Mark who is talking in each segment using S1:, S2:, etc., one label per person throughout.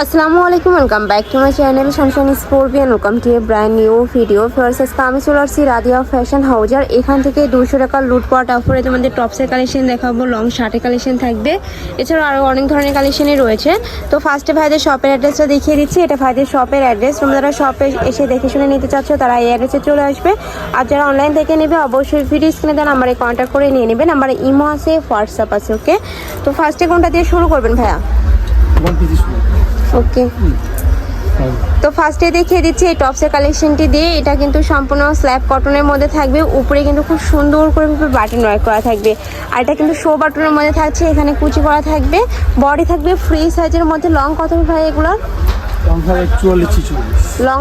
S1: আসসালামু আলাইকুম welcome back to my channel শানশান scorpion welcome to a brand new video first আজকে আমি চলে আসছি রাদিয়া ফ্যাশন হাউজার এখান থেকে দুশো টাকার লুটপাট অফারে তোমাদের টপসের কালেকশন দেখাবো লং শার্টের কালেকশন থাকবে। এছাড়াও আরও অনেক ধরনের কালেকশনই রয়েছে। তো ফার্স্টে ভাইদের শপের অ্যাড্রেসটা দেখিয়ে দিচ্ছি। এটা ভাইদের শপের অ্যাড্রেস তোমরা যারা শপে এসে দেখে শুনে নিতে চাচ্ছ, তারা এই অ্যাড্রেসে চলে আসবে। আর যারা অনলাইন থেকে নেবে, অবশ্যই ভিডিও স্ক্রিনে দেওয়া নাম্বারে কন্ট্যাক্ট করে নিয়ে নেবেন নাম্বারে ইমো আছে হোয়াটসঅ্যাপ আছে ওকে তো ফার্স্টে কোনটা দিয়ে শুরু করবেন ভাইয়া? ওকে তো ফার্স্টে দেখিয়ে দিচ্ছি এই টপসের কালেকশনটি দিয়ে। এটা কিন্তু সম্পূর্ণ স্ল্যাব কটনের মধ্যে থাকবে। উপরে কিন্তু খুব সুন্দর করে বাটন ওয়ার্ক করা থাকবে। আর এটা কিন্তু শো বাটনের মধ্যে থাকছে। এখানে কুচি করা থাকবে। বডি থাকবে ফ্রি সাইজের মধ্যে লং কত ভাই
S2: ছিচল্লিশ
S1: লং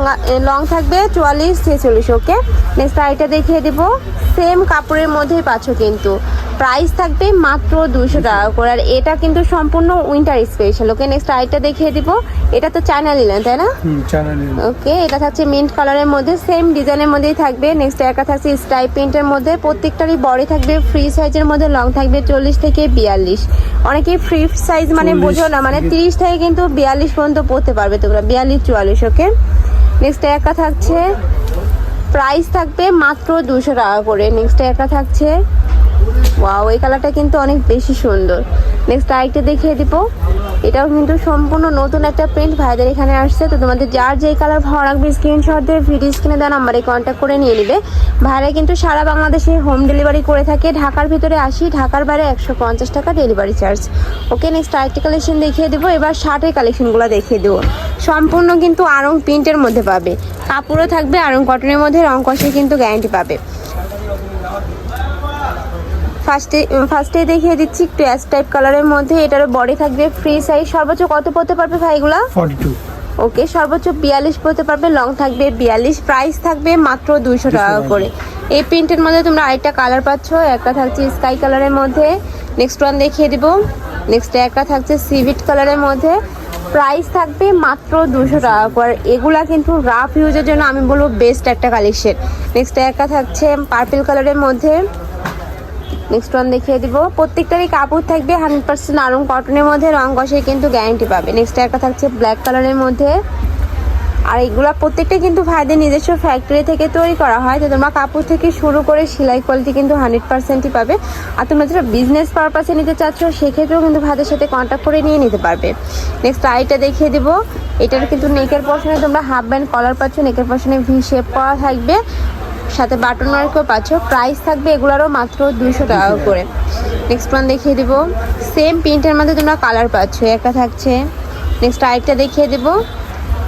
S1: লং থাকবে চুয়াল্লিশ ছেচল্লিশ ওকে? নেক্সট আইটা দেখিয়ে দেবো। সেম কাপড়ের মধ্যেই পাচ্ছ কিন্তু। প্রাইস থাকবে মাত্র দুশো টাকা করে আর এটা কিন্তু সম্পূর্ণ উইন্টার স্পেশাল ওকে? নেক্সট আইটা দেখিয়ে দিব। এটা তো চায়না নিলেন তাই না? ওকে এটা থাকছে মিন্ট কালারের মধ্যে সেম ডিজাইনের মধ্যেই থাকবে। নেক্সট একটা থাকছে স্টাইপ প্রিন্টের মধ্যে প্রত্যেকটারই বডি থাকবে ফ্রি সাইজের মধ্যে লং থাকবে চল্লিশ থেকে বিয়াল্লিশ। অনেকেই ফ্রি সাইজ মানে বোঝো না মানে তিরিশ থেকে কিন্তু বিয়াল্লিশ পর্যন্ত পড়তে পারবে তোমরা বিয়াল্লিশ, চুয়াল্লিশ ওকে নেক্সট একা থাকছে প্রাইস থাকবে মাত্র দুশো টাকা করে। নেক্সট একা থাকছে ওয়াও ওই কালারটা কিন্তু অনেক বেশি সুন্দর। নেক্সট আরেকটা দেখিয়ে দিব। এটাও কিন্তু সম্পূর্ণ নতুন একটা প্রিন্ট ভাইদের এখানে আসছে, তো তোমাদের যার যেই কালার ভালো লাগবে স্ক্রিনশট দিয়ে ভিডিও স্ক্রিনে দেওয়া নাম্বারে কন্ট্যাক্ট করে নিয়ে নিবে। ভাইরা কিন্তু সারা বাংলাদেশে হোম ডেলিভারি করে থাকে। ঢাকার ভিতরে আসি, ঢাকার বাইরে একশো পঞ্চাশ টাকা ডেলিভারি চার্জ ওকে নেক্সট আরেকটা কালেকশন দেখিয়ে দেবো। এবার শার্টের কালেকশনগুলো দেখিয়ে দেবো। সম্পূর্ণ কিন্তু আরং প্রিন্টের মধ্যে পাবে। কাপড়ও থাকবে, আরং কটনের মধ্যে, রং কষে কিন্তু গ্যারান্টি পাবে। ফার্স্টে ফার্স্টে দেখিয়ে দিচ্ছি একটু অ্যাশ টাইপ কালারের মধ্যে। এটারও বডি থাকবে ফ্রি সাইজ সর্বোচ্চ কত পড়তে পারবে ভাইগুলা
S2: ফর্টি টু
S1: ওকে সর্বোচ্চ বিয়াল্লিশ পড়তে পারবে। লং থাকবে বিয়াল্লিশ। প্রাইস থাকবে মাত্র দুশো টাকা
S2: টাকা।
S1: করে। এই প্রিন্টের মধ্যে তোমরা আরেকটা কালার পাচ্ছ। একটা থাকছে স্কাই কালারের মধ্যে। নেক্সট ওয়ান দেখিয়ে দিব। নেক্সট একটা থাকছে সিভিট কালারের মধ্যে। প্রাইস থাকবে মাত্র দুশো টাকা করে। এগুলা কিন্তু রাফ ইউজের জন্য আমি বলব বেস্ট একটা কালেকশন নেক্সট একটা থাকছে পার্পল কালারের মধ্যে। নেক্সট ওয়ান দেখিয়ে দিব। প্রত্যেকটারই কাপড় থাকবে হান্ড্রেড পার্সেন্ট আরং কটনের মধ্যে, রং কষে কিন্তু গ্যারান্টি পাবে। নেক্সট একটা থাকছে ব্ল্যাক কালারের মধ্যে। আর এগুলা প্রত্যেকটা কিন্তু ভাইদের নিজস্ব ফ্যাক্টরি থেকে তৈরি করা হয়। তো তোমরা কাপড় থেকে শুরু করে সেলাই কোয়ালিটি কিন্তু হান্ড্রেড পার্সেন্টই পাবে। আর তোমরা যারা বিজনেস পারপাসে নিতে চাচ্ছ, সেক্ষেত্রেও কিন্তু ভাইদের সাথে কন্ট্যাক্ট করে নিয়ে নিতে পারবে। নেক্সট আইটা দেখিয়ে দিব। এটার কিন্তু নেকের পশনে তোমরা হাফ ব্যান্ড কলার পাচ্ছ। নেকের পশনে ভি শেপ করা থাকবে। সাথে বাটন ওয়ার্কও পাচ্ছ। প্রাইস থাকবে এগুলোরও মাত্র দুশো টাকা করে। নেক্সট ওয়ান দেখিয়ে দেবো। সেম প্রিন্টের মধ্যে তোমরা কালার পাচ্ছ একটা থাকছে। নেক্সট আরেকটা দেখিয়ে দেবো।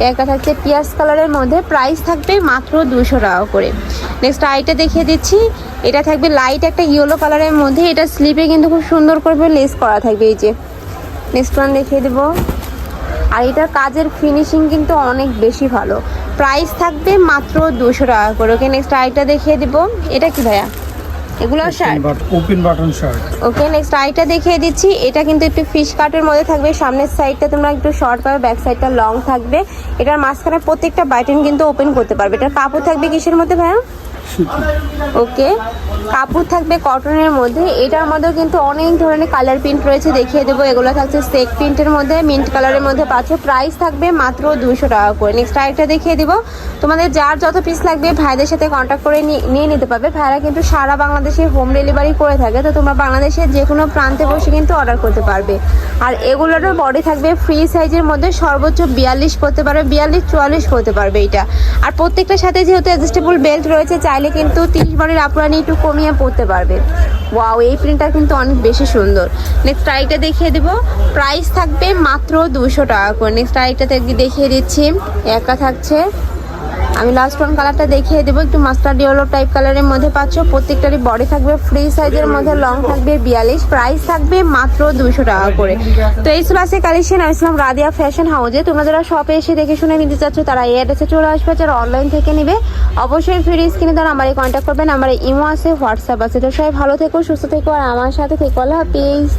S1: একটা থাকছে পিয়াজ কালারের মধ্যে প্রাইস থাকবে মাত্র দুশো টাকা করে। নেক্সট আইটা দেখিয়ে দিচ্ছি। এটা থাকবে লাইট একটা ইয়েলো কালারের মধ্যে। এটা স্লিপে কিন্তু খুব সুন্দর করে লেস করা থাকবে এই যে। নেক্সট ওয়ান দেখিয়ে দেবো। আর এটার কাজের ফিনিশিং কিন্তু অনেক বেশি ভালো। প্রাইস থাকবে মাত্র দুশো টাকা করে। ওকে নেক্সট আইটা দেখিয়ে দিব। এটা কি ভাইয়া? এগুলো shirt
S2: open button shirt
S1: okay next আইটা দেখিয়ে দিচ্ছি। এটা কিন্তু একটু ফিশ কাটের মধ্যে থাকবে। সামনের সাইডটা তোমরা একটু শর্ট পাবে ব্যাক সাইডটা লং থাকবে। এটার মাঝখানে প্রত্যেকটা বাটন কিন্তু ওপেন করতে পারবে। এটার কাপড় থাকবে কিসের মধ্যে ভাইয়া? ওকে কাপড় থাকবে কটনের মধ্যে। এটার মধ্যেও কিন্তু অনেক ধরনের কালার প্রিন্ট রয়েছে, দেখিয়ে দেবো। এগুলো থাকছে সেক প্রিন্টের মধ্যে মিন্ট কালারের মধ্যে পাচ্ছ। প্রাইস থাকবে মাত্র দুশো টাকা করে। নেক্সট আরেকটা দেখিয়ে দিব। তোমাদের যার যত পিস লাগবে, ভাইদের সাথে কন্ট্যাক্ট করে নিয়ে নিতে পারবে। ভাইরা কিন্তু সারা বাংলাদেশে হোম ডেলিভারি করে থাকে, তো তোমরা বাংলাদেশের যে কোনো প্রান্তে বসে কিন্তু অর্ডার করতে পারবে। আর এগুলোরও বডি থাকবে ফ্রি সাইজের মধ্যে, সর্বোচ্চ বিয়াল্লিশ করতে পারবে বিয়াল্লিশ, চুয়াল্লিশ করতে পারবে এটা। আর প্রত্যেকটার সাথে যেহেতু অ্যাডজাস্টেবল বেল্ট রয়েছে, চাইলে কিন্তু তিরিশ বারের আপুরানি একটু কমিয়ে পড়তে পারবে। ওয়াও এই প্রিন্টটা কিন্তু অনেক বেশি সুন্দর। নেক্সট আইটা দেখিয়ে দেব। প্রাইস থাকবে মাত্র দুশো টাকা করে। নেক্সট আইটা দেখিয়ে দিচ্ছি। একা থাকছে। আমি লাস্ট ওয়ান কালারটা দেখিয়ে দেবো। একটু মাস্টার ডিওলো টাইপ কালারের মধ্যে পাচ্ছ। প্রত্যেকটারই বডি থাকবে ফ্রি সাইজের মধ্যে লং থাকবে বিয়াল্লিশ। প্রাইস থাকবে মাত্র দুশো টাকা করে। তো এই ক্লাসে কালেকশন আমি ইসলাম রাদিয়া ফ্যাশন হাউজে তোমরা যারা শপে এসে দেখে শুনে নিতে চাচ্ছ, তারা এই অ্যাড্রেসে চলে আসবে। যারা অনলাইন থেকে নিবে অবশ্যই ফ্রি স্ক্রিনে তারা আমারে কন্ট্যাক্ট করবেন, আমার ইমো আছে হোয়াটসঅ্যাপ আছে। তো সবাই ভালো থেকো, সুস্থ থেকো, আর আমার সাথে থেকো। আল্লাহ হাফিজ।